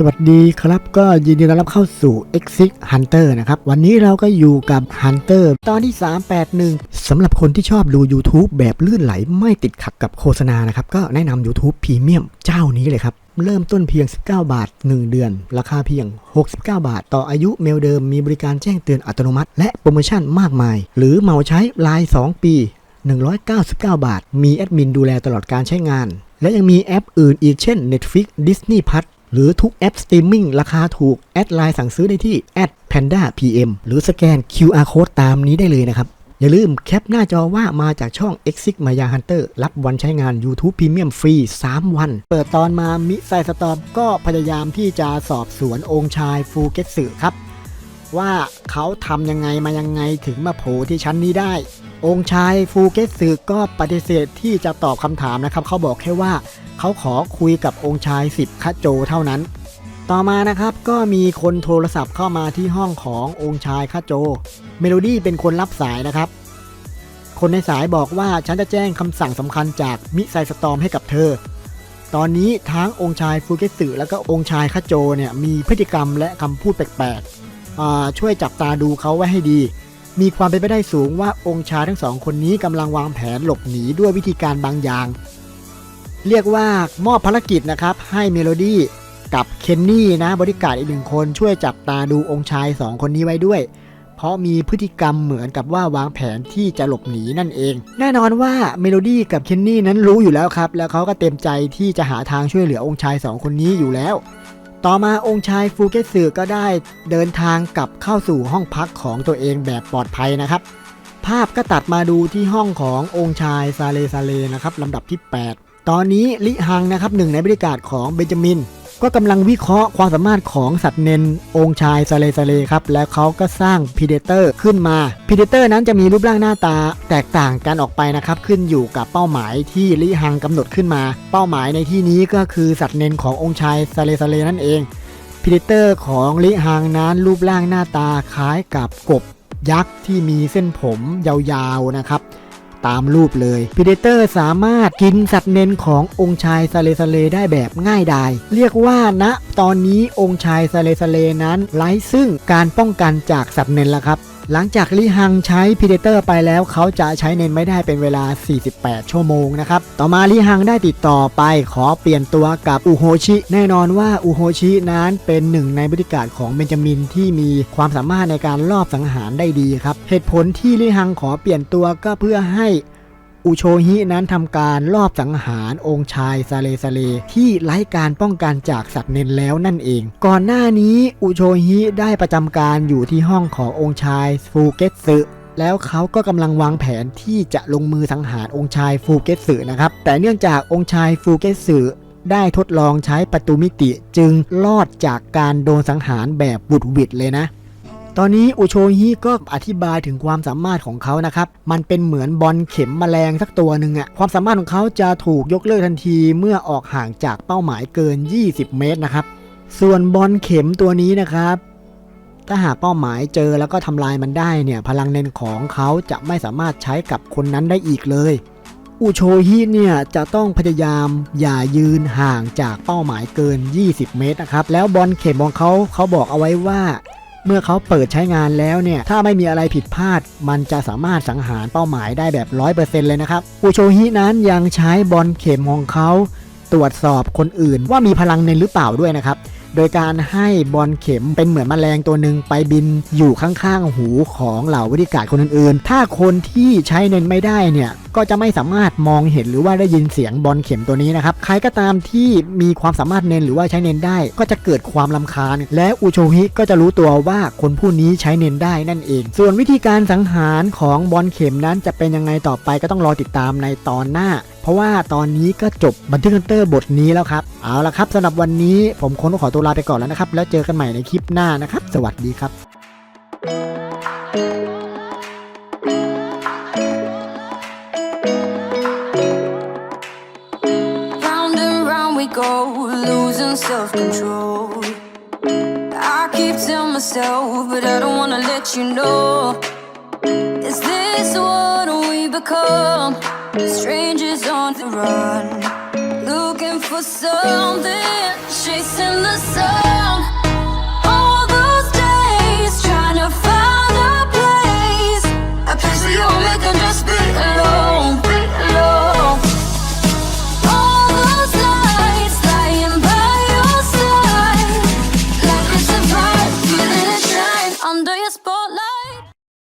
สวัสดีครับก็ยินดีต้อนรับเข้าสู่ Exit Hunter นะครับ วันนี้เราก็อยู่กับ Hunter ตอนที่ 381สำหรับคนที่ชอบดู YouTube แบบลื่นไหลไม่ติดขัดกับโฆษณานะครับ ก็แนะนำ YouTube Premium เจ้านี้เลยครับ เริ่มต้นเพียง 19 บาท 1 เดือน ราคาเพียง 69 บาท ต่ออายุเมลเดิมมีบริการแจ้งเตือนอัตโนมัติ และโปรโมชั่นมากมาย หรือเหมาใช้ราย 2 ปี 199 บาท มีแอดมินดูแลตลอดการใช้งานและยังมีแอปอื่นอีกเช่น Netflix Disney Plus หรือทุกแอปสตรีมมิ่งราคาถูก แอดไลน์สั่งซื้อได้ที่ @panda pm หรือสแกน QR code ตามนี้ได้เลยนะครับ อย่าลืมแคปหน้าจอว่ามาจากช่อง Exit Maya Hunter รับวันใช้งาน YouTube Premium ฟรี 3 วัน เปิดตอนมามิไซสตอมก็พยายามที่จะสอบสวนองค์ชายฟูเกตสึครับว่าเขาทำยังไงมายังไงถึงมาโผล่ที่ชั้นนี้ได้ องค์ชายฟูเกตสึก็ปฏิเสธที่จะตอบคำถามนะครับ เขาบอกแค่ว่า เขาขอคุยกับองค์ชายสิบคโจเท่านั้น ต่อมานะครับก็มีคนโทรศัพท์เข้ามาที่ห้องขององค์ชายคโจ เมโลดี้เป็นคนรับสายนะครับ คนในสายบอกว่าฉันจะแจ้งคำสั่งสำคัญจากมิไซสตอมให้กับเธอ ตอนนี้ทั้งองค์ชายฟูเกสึแล้วก็องค์ชายคโจเนี่ยมีพฤติกรรมและคำพูดแปลกๆช่วยจับตาดูเขาไว้ให้ดีมีความเป็นไปได้สูงว่าองค์ชายทั้งสองคนนี้กำลังวางแผนหลบหนีด้วยวิธีการบางอย่าง เรียกว่ามอบภารกิจนะครับ ให้เมโลดี้กับเคนนี่นะบริการอีกหนึ่งคนช่วยจับตาดูองค์ชายสองคนนี้ไว้ด้วย เพราะมีพฤติกรรมเหมือนกับว่าวางแผนที่จะหลบหนีนั่นเอง แน่นอนว่าเมโลดี้กับเคนนี่นั้นรู้อยู่แล้วครับ แล้วเขาก็เต็มใจที่จะหาทางช่วยเหลือองค์ชายสองคนนี้อยู่แล้ว ต่อมาองค์ชายฟูเกสึก็ได้เดินทางกลับเข้าสู่ห้องพักของตัวเองแบบปลอดภัยนะครับ ภาพก็ตัดมาดูที่ห้องขององค์ชายซาเลซาเลนะครับลำดับที่ 8 ตอนนี้ลิฮังนะครับหนึ่งในบริการของเบนจามิน ก็กำลังวิเคราะห์ความสามารถของสัตว์เนนองค์ชายซาเลซาเลครับ แล้วเขาก็สร้างพีเดเตอร์ขึ้นมาพีเดเตอร์นั้นจะมีรูปร่างหน้าตาแตกต่างกันออกไปนะครับ ขึ้นอยู่กับเป้าหมายที่ลิฮังกำหนดขึ้นมา เป้าหมายในที่นี้ก็คือสัตว์เนนขององค์ชายซาเลซาเลนั่นเองพีเดเตอร์ของลิฮังนั้นรูปร่างหน้าตาคล้ายกับกบยักษ์ที่มีเส้นผมยาวๆนะครับ ตามรูปเลยพีเดเตอร์สามารถกินสัตว์เนนขององค์ชายซาเลซาเลได้แบบง่ายดาย เรียกว่าณตอนนี้องค์ชายซาเลซาเลนั้นไร้ซึ่งการป้องกันจากสัตว์เนนแล้วครับ หลังจากลิฮังใช้พีเดเตอร์ไปแล้วเขาจะใช้เน้นไม่ได้เป็นเวลา 48 ชั่วโมงนะครับ ต่อมาลิฮังได้ติดต่อไปขอเปลี่ยนตัวกับอุโฮชิ แน่นอนว่าอุโฮชินั้นเป็นหนึ่งในบริการของเบนจามินที่มีความสามารถในการลอบสังหารได้ดีครับ เหตุผลที่ลิฮังขอเปลี่ยนตัวก็เพื่อให้ อุโชฮินั้นทำการลอบสังหารองค์ชายซาเลซาเล ที่ไร้การป้องกันจากสัตว์เนนแล้วนั่นเอง ก่อนหน้านี้อุโชฮิได้ประจำการอยู่ที่ห้องขององค์ชายฟูเกตสึแล้วเขาก็กำลังวางแผนที่จะลงมือสังหารองค์ชายฟูเกตสึนะครับ แต่เนื่องจากองค์ชายฟูเกตสึได้ทดลองใช้ประตูมิติจึงรอดจากการโดนสังหารแบบบุดวิดเลยนะ ตอนนี้อุโชฮิก็อธิบายถึงความสามารถของเขานะครับ มันเป็นเหมือนบอลเข็มแมลงสักตัวหนึ่งอะความสามารถของเขาจะถูกยกเลิกทันทีเมื่อออกห่างจากเป้าหมายเกิน 20 เมตรนะครับ ส่วนบอลเข็มตัวนี้นะครับ ถ้าหากเป้าหมายเจอแล้วก็ทำลายมันได้เนี่ย พลังเนนของเขาจะไม่สามารถใช้กับคนนั้นได้อีกเลย อุโชฮิเนี่ยจะต้องพยายามอย่ายืนห่างจากเป้าหมายเกิน 20 เมตรนะครับ แล้วบอลเข็มของเขาเขาบอกเอาไว้ว่า เมื่อเขาเปิดใช้งานแล้วเนี่ย ถ้าไม่มีอะไรผิดพลาด มันจะสามารถสังหารเป้าหมายได้แบบ 100%เลยนะครับ อุโชฮินั้นยังใช้บอลเข็มของเขาตรวจสอบคนอื่นว่ามีพลังในหรือเปล่าด้วยนะครับ โดยการให้บอลเข็มเป็นเหมือนแมลงตัวหนึ่งไปบินอยู่ข้างๆหูของเหล่าวิทยการคนอื่นๆ ถ้าคนที่ใช้เน้นไม่ได้เนี่ย ก็จะไม่สามารถมองเห็นหรือว่าได้ยินเสียงบอลเข็มตัวนี้นะครับ ใครก็ตามที่มีความสามารถเน้นหรือว่าใช้เน้นได้ ก็จะเกิดความลำคาญ และอุโชฮิก็จะรู้ตัวว่าคนผู้นี้ใช้เน้นได้นั่นเอง ส่วนวิธีการสังหารของบอลเข็มนั้นจะเป็นยังไงต่อไปก็ต้องรอติดตามในตอนหน้าเพราะว่าตอนนี้ก็จบบันทึกฮันเตอร์บทนี้แล้วครับ เอาละครับสำหรับวันนี้ผมคงต้องขอตัวลาไปก่อนแล้วนะครับ แล้วเจอกันใหม่ในคลิปหน้านะครับ สวัสดีครับ we go, losing self control. I keep telling myself, but I don't wanna let you know. Is this what we become? Strangers on the run, looking for something, chasing the sun.